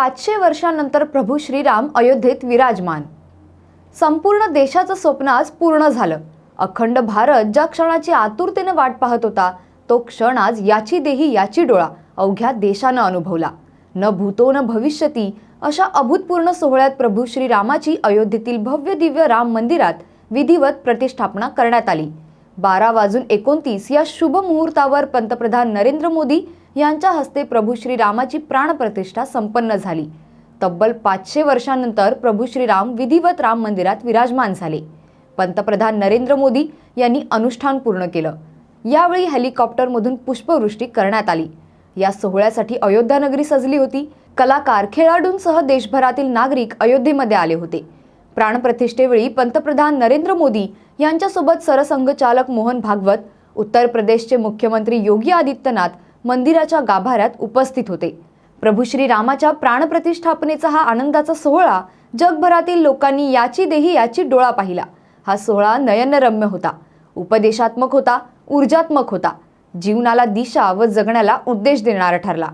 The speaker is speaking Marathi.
पाचशे वर्षांनंतर प्रभू श्रीराम अयोध्येत विराजमान. संपूर्ण देशाचं स्वप्न आज पूर्ण झालं. अखंड भारत ज्या क्षणाची आतुरतेने वाट पाहत होता तो क्षण आज याची देही याची डोळा अवघ्या देशानं अनुभवला. न भूतो न भविष्यती अशा अभूतपूर्ण सोहळ्यात प्रभू श्रीरामाची अयोध्येतील भव्य दिव्य राम मंदिरात विधिवत प्रतिष्ठापना करण्यात आली. बारा वाजून एकोणतीस या शुभ मुहूर्तावर पंतप्रधान नरेंद्र मोदी यांच्या हस्ते प्रभू श्रीरामाची प्राणप्रतिष्ठा संपन्न झाली. तब्बल पाचशे वर्षानंतर प्रभू श्रीराम विधिवत राम मंदिरात विराजमान झाले. पंतप्रधान नरेंद्र मोदी यांनी अनुष्ठान पूर्ण केलं. यावेळी हेलिकॉप्टरमधून पुष्पवृष्टी करण्यात आली. या सोहळ्यासाठी अयोध्या नगरी सजली होती. कलाकार खेळाडूंसह देशभरातील नागरिक अयोध्येमध्ये आले होते. प्राणप्रतिष्ठेवेळी पंतप्रधान नरेंद्र मोदी यांच्यासोबत सरसंघचालक मोहन भागवत उत्तर प्रदेशचे मुख्यमंत्री योगी आदित्यनाथ मंदिराच्या गाभाऱ्यात उपस्थित होते. प्रभू श्रीरामाच्या प्राणप्रतिष्ठापनेचा हा आनंदाचा सोहळा जगभरातील लोकांनी याची देही याची डोळा पाहिला. हा सोहळा नयनरम्य होता. उपदेशात्मक होता ऊर्जात्मक होता. जीवनाला दिशा व जगण्याला उद्देश देणारा ठरला.